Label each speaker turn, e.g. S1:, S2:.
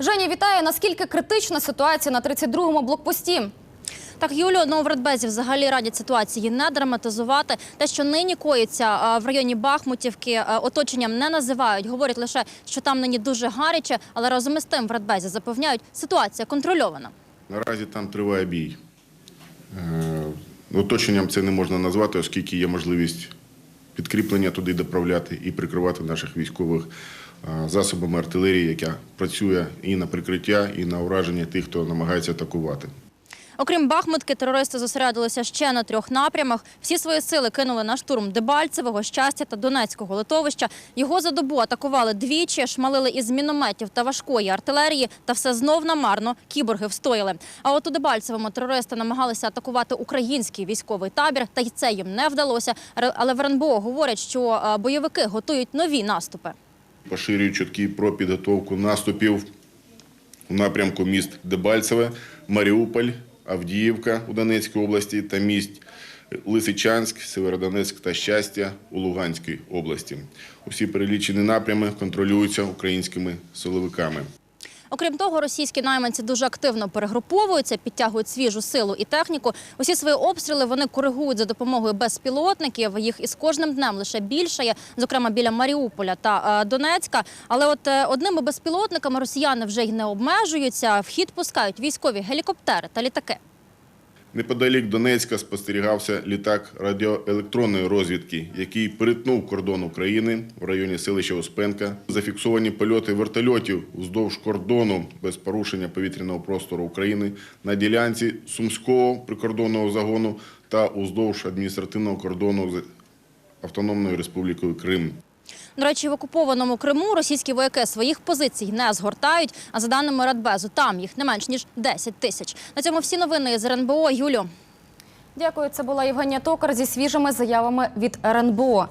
S1: Женя, вітаю. Наскільки критична ситуація на 32-му блокпості?
S2: Так, Юлю, ну в Радбезі взагалі радять ситуації не драматизувати. Те, що нині коїться в районі Бахмутівки, оточенням не називають. Говорять лише, що там нині дуже гаряче, але разом із тим в Радбезі запевняють, ситуація контрольована.
S3: Наразі там триває бій. Е, Оточенням це не можна назвати, оскільки є можливість підкріплення туди доправляти і прикривати наших військових засобами артилерії, яка працює і на прикриття, і на ураження тих, хто намагається атакувати.
S2: Окрім Бахмутки, терористи зосередилися ще на трьох напрямах. Всі свої сили кинули на штурм Дебальцевого, щастя та Донецького литовища. Його за добу атакували двічі, шмалили із мінометів та важкої артилерії, та все знов намарно кіборги встояли. А от у Дебальцевому терористи намагалися атакувати український військовий табір, та й це їм не вдалося. Але в РНБО говорять, що е, бойовики готують нові наступи.
S3: Поширюють чутки про підготовку наступів у напрямку міст Дебальцеве, Маріуполь, Авдіївка у Донецькій області та міст Лисичанськ, Северодонецьк та Щастя у Луганській області. Усі перелічені напрями контролюються українськими силовиками.
S2: Окрім того, російські найманці дуже активно перегруповуються, підтягують свіжу силу і техніку. Усі свої обстріли вони коригують за допомогою безпілотників. Їх із кожним днем лише більшає, зокрема біля Маріуполя та е, Донецька. Але от е, одними безпілотниками росіяни вже й не обмежуються. Вхід пускають військові гелікоптери та літаки.
S3: Неподалік Донецька спостерігався літак радіоелектронної розвідки, який перетнув кордон України в районі селища Успенка. Зафіксовані польоти вертольотів вздовж кордону без порушення повітряного простору України на ділянці Сумського прикордонного загону та уздовж адміністративного кордону з Автономною Республікою Крим.
S2: До речі, в окупованому Криму російські вояки своїх позицій не згортають. А за даними Радбезу, там їх не менш ніж 10 тисяч. На цьому всі новини з РНБО. Юлю.
S1: Дякую. Це була Євгенія Токар зі свіжими заявами від РНБО.